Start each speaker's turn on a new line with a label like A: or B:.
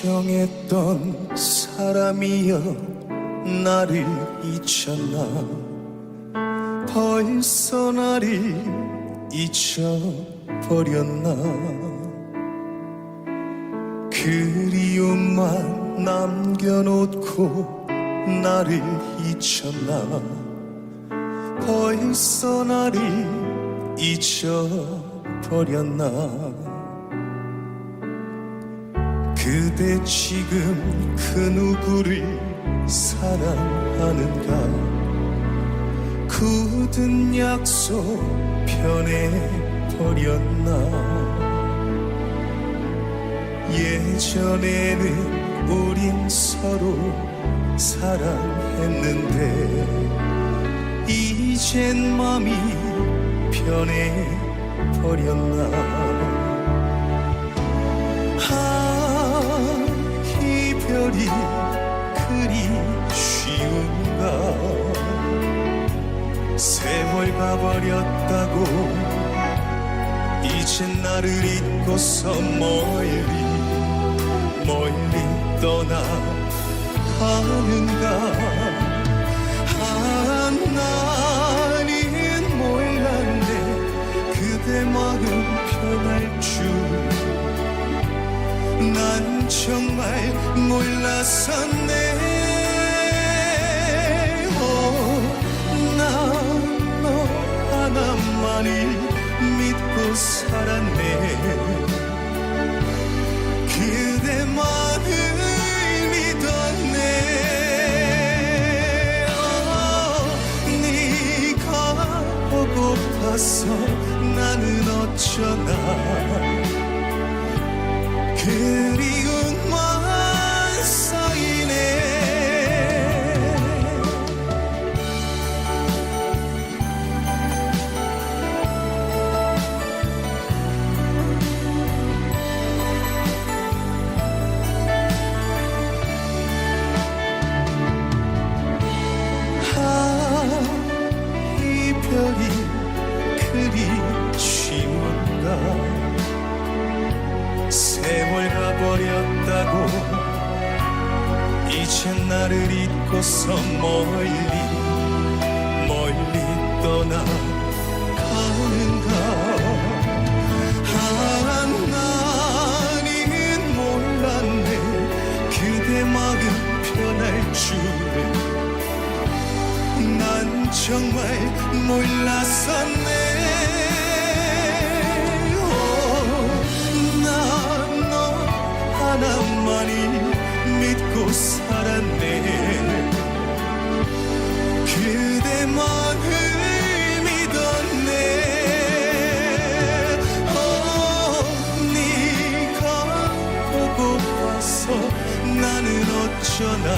A: 정했던 사람이여 나를 잊혔나 벌써 나를 잊혀버렸나. 그리움만 남겨놓고 나를 잊혔나 벌써 나를 잊혀버렸나 그대 지금 그 누구를 사랑하는가? 굳은 약속 변해버렸나? 예전에는 우린 서로 사랑했는데 이젠 맘이 변해버렸나 세월 가버렸다고. 이젠 나를 잊고서 멀리 멀리 떠나가는가? 아 나는 몰랐네. 그대 마음 변할 줄. 난 정말 몰랐었네 나만을 믿고 살았네. 그대만을 믿었네. 어, 네가 보고파서 나는 어쩌나. 그리움 버렸다고. 이젠 나를 잊고서 멀리 멀리 떠나가는가? 아 나는 몰랐네. 그대 마음 변할 줄은 난 정말 몰랐었네 살았네 그대만을 믿었네. 언니가 보고 와서 나는 어쩌나.